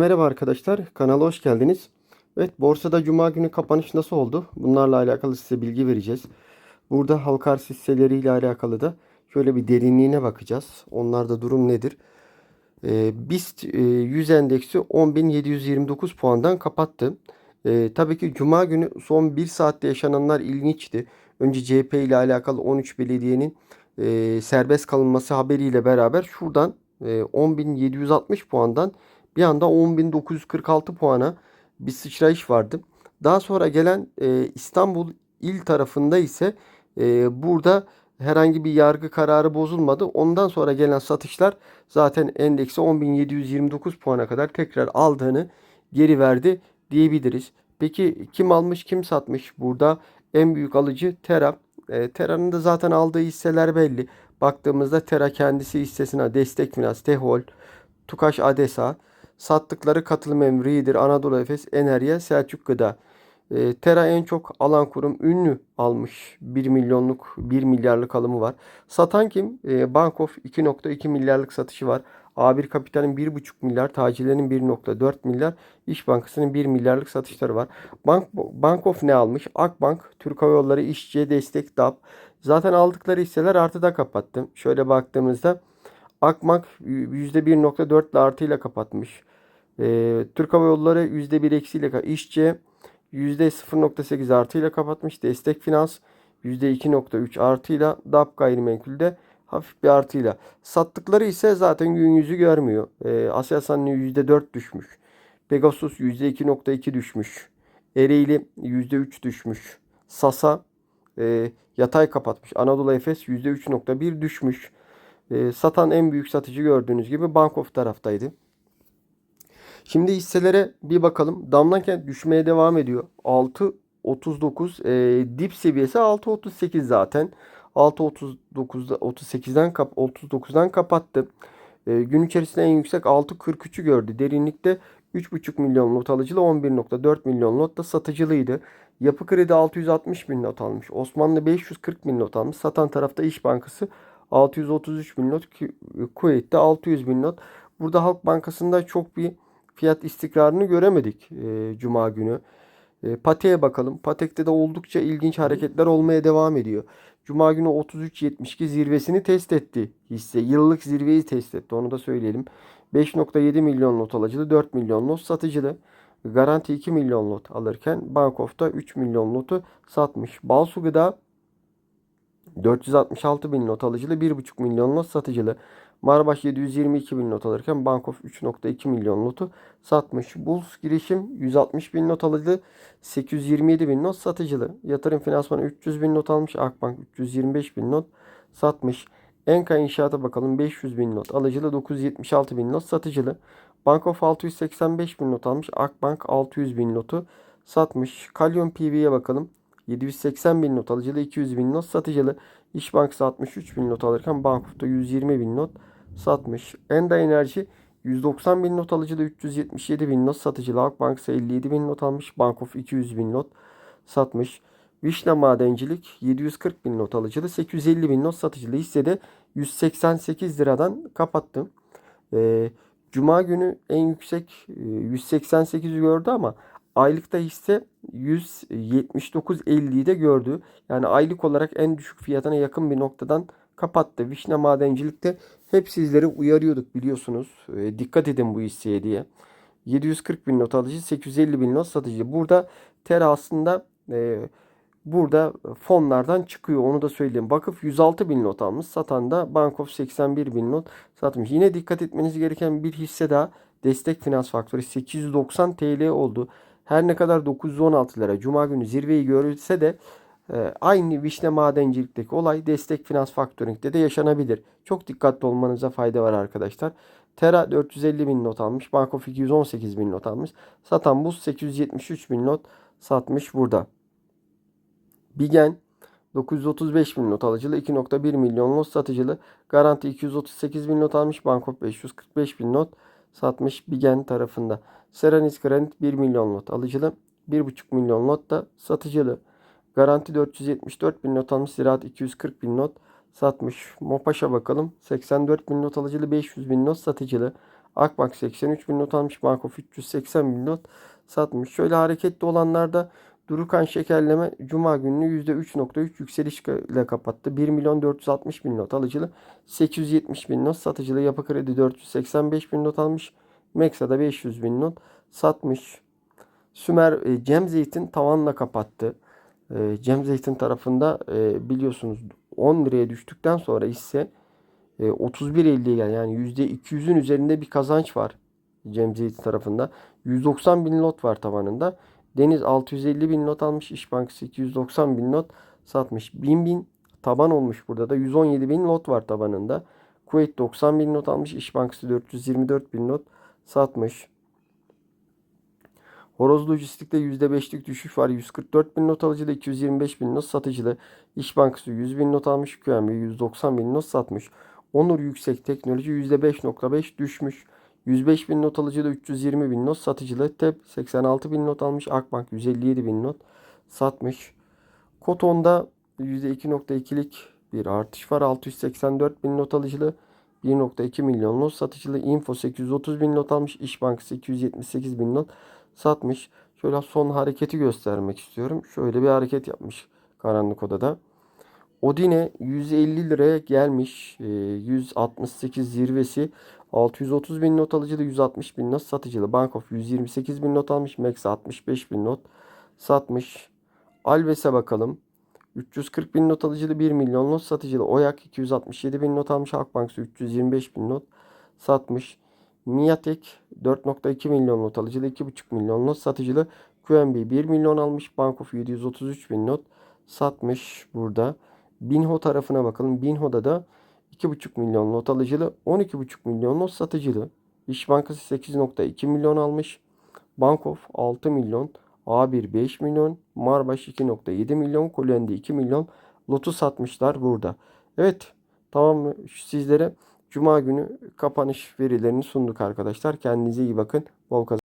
Merhaba arkadaşlar, kanala hoş geldiniz. Evet, borsada cuma günü kapanış nasıl oldu? Bunlarla alakalı size bilgi vereceğiz. Burada halka arz hisseleriyle alakalı da şöyle bir derinliğine bakacağız. Onlarda durum nedir? Ee, BIST e, 100 endeksi 10.729 puandan kapattı. Ee, tabii ki cuma günü son 1 saatte yaşananlar ilginçti. Önce CHP ile alakalı 13 belediyenin e, serbest kalınması haberiyle beraber şuradan e, 10.760 puandan bir anda 10.946 puana bir sıçrayış vardı. Daha sonra gelen e, İstanbul il tarafında ise e, burada herhangi bir yargı kararı bozulmadı. Ondan sonra gelen satışlar zaten endeksi 10.729 puana kadar tekrar aldığını geri verdi diyebiliriz. Peki kim almış kim satmış? Burada en büyük alıcı Tera. E, Tera'nın da zaten aldığı hisseler belli. Baktığımızda Tera kendisi hissesine Destek Finans, Tehol, Tukaş Adesa, sattıkları katılım emridir. Anadolu Efes, Enerya, Selçuk Gıda. E, Tera en çok alan kurum ünlü almış. 1 milyonluk 1 milyarlık alımı var. Satan kim? E, Bankof 2.2 milyarlık satışı var. A1 Kapital'in 1.5 milyar, tacirlerin 1.4 milyar, İş Bankası'nın 1 milyarlık satışları var. Bank, Bankof ne almış? Akbank, Türk Hava Yolları, İşçiye Destek, DAP. Zaten aldıkları hisseler artıda kapattı. Şöyle baktığımızda Akbank %1.4 ile artıyla kapatmış. Ee, Türk Hava Yolları %1 eksiyle İşçi %0.8 artıyla kapatmış. Destek Finans %2.3 artıyla. DAP gayrimenkulde hafif bir artıyla. Sattıkları ise zaten gün yüzü görmüyor. Ee, Aselsan'ın %4 düşmüş. Pegasus %2.2 düşmüş. Ereğli %3 düşmüş. Sasa e, yatay kapatmış. Anadolu Efes %3.1 düşmüş. E, satan en büyük satıcı gördüğünüz gibi Bankof taraftaydı. Şimdi hisselere bir bakalım. Damlakent düşmeye devam ediyor. 6.39 e, dip seviyesi 6.38 zaten. 6.39'da 38'den kap 39'dan kapattı. E, gün içerisinde en yüksek 6.43'ü gördü. Derinlikte 3.5 milyon lot alıcılı 11.4 milyon lot da satıcılıydı. Yapı Kredi 660 bin not almış. Osmanlı 540 bin not almış. Satan tarafta İş Bankası 633 bin not. Kuveyt'te 600 bin not. Burada Halk Bankası'nda çok bir fiyat istikrarını göremedik e, Cuma günü. E, Patek'e bakalım. Patek'te de oldukça ilginç hareketler olmaya devam ediyor. Cuma günü 33.72 zirvesini test etti hisse. Yıllık zirveyi test etti. Onu da söyleyelim. 5.7 milyon lot alıcılı, 4 milyon lot satıcılı. Garanti 2 milyon lot alırken Bankof'ta 3 milyon lotu satmış. Balsu Gıda 466 bin not alıcılı, 1,5 milyon lot satıcılı. Marbaş 722 bin not alırken Bankof 3.2 milyon notu satmış. Bulls girişim 160 bin not alıcılı, 827 bin not satıcılı. Yatırım finansmanı 300 bin not almış. Akbank 325 bin not satmış. Enka inşaata bakalım 500 bin not alıcılı, 976 bin not satıcılı. Bankof 685 bin not almış. Akbank 600 bin notu satmış. Kalyon PV'ye bakalım. 780 bin not alıcılı, 200 bin not satıcılı. İş Bankası 63 bin not alırken Bankof'ta 120 bin not satmış. Enda Enerji 190 bin not alıcılı, 377 bin not satıcılı. Halk Bankası 57 bin not almış. Bankof 200 bin not satmış. Vişne Madencilik 740 bin not alıcılı, 850 bin not satıcılı hissede 188 liradan kapattı. Ee, Cuma günü en yüksek 188'i gördü ama aylıkta hisse 179.50'yi de gördü. Yani aylık olarak en düşük fiyatına yakın bir noktadan kapattı. Vişne Madencilik'te hep sizleri uyarıyorduk biliyorsunuz. E, dikkat edin bu hisseye diye. 740 bin not alıcı, 850 bin not satıcı. Burada Tera aslında e, burada fonlardan çıkıyor. Onu da söyleyeyim. Vakıf 106 bin not almış. Satan da Bankof 81 bin not satmış. Yine dikkat etmeniz gereken bir hisse daha. Destek Finans Faktörü 890 TL oldu. Her ne kadar 916 lira Cuma günü zirveyi görülse de e, aynı vişne madencilikteki olay destek finans faktöringde de yaşanabilir. Çok dikkatli olmanıza fayda var arkadaşlar. Tera 450 bin not almış. Bankof 218 bin not almış. Satan Buz 873 bin not satmış burada. Bigen 935 bin not alıcılı 2.1 milyon not satıcılı. Garanti 238 bin not almış. Bankof 545 bin not satmış Bigen tarafında. Seranis Granit 1 milyon lot alıcılı. 1,5 milyon lot da satıcılı. Garanti 474 bin not almış. Ziraat 240 bin not satmış. Mopaş'a bakalım. 84 bin not alıcılı. 500 bin not satıcılı. Akbank 83 bin not almış. Bankof 380 bin not satmış. Şöyle hareketli olanlarda Durukan Şekerleme Cuma gününü %3.3 yükseliş ile kapattı. 1 milyon 460 bin not alıcılı. 870 bin not satıcılı. Yapı Kredi 485 bin not almış. Meksa'da 500 bin not satmış. Sümer e, Cem Zeytin tavanla kapattı. E, Cem Zeytin tarafında e, biliyorsunuz 10 liraya düştükten sonra ise e, 31.50'ye gel yani %200'ün üzerinde bir kazanç var Cem Zeytin tarafında. 190 bin lot var tavanında. Deniz 650 bin not almış. İş Bankası 290 bin not satmış. 1000 bin taban olmuş burada da. 117 bin lot var tabanında. Kuveyt 90 bin not almış. İş Bankası 424 bin not satmış. Horoz Lojistik'te %5'lik düşüş var. 144 bin not alıcıda 225 bin not satıcıda. İş Bankası 100 bin not almış. QNB 190 bin not satmış. Onur Yüksek Teknoloji %5.5 düşmüş. 105 bin not alıcıda 320 bin not satıcıda. TEP 86 bin not almış. Akbank 157 bin not satmış. Koton'da %2.2'lik bir artış var. 684 bin not alıcılı. 1.2 milyon not satıcılı. Info 830 bin not almış. İş Bankası 278 bin not satmış. Şöyle son hareketi göstermek istiyorum. Şöyle bir hareket yapmış karanlık odada. Odine 150 liraya gelmiş. E, 168 zirvesi. 630 bin not alıcılı 160 bin not satıcılı. Bankof 128 bin not almış. Max 65 bin not satmış. Alves'e bakalım. 340 bin not alıcılı 1 milyon not satıcılı. Oyak 267 bin not almış. Halkbank 325 bin not satmış. Miatek 4.2 milyon not alıcılı 2.5 milyon not satıcılı. QNB 1 milyon almış. Bankof 733 bin not satmış burada. Binho tarafına bakalım. Binho'da da 2,5 milyon not alıcılı, 12,5 milyon not satıcılı. İş Bankası 8,2 milyon almış. Bankof 6 milyon, A1 5 milyon, Marbaş 2,7 milyon, Kolendi 2 milyon lotu satmışlar burada. Evet tamam? Sizlere Cuma günü kapanış verilerini sunduk arkadaşlar. Kendinize iyi bakın. Bol kazanç.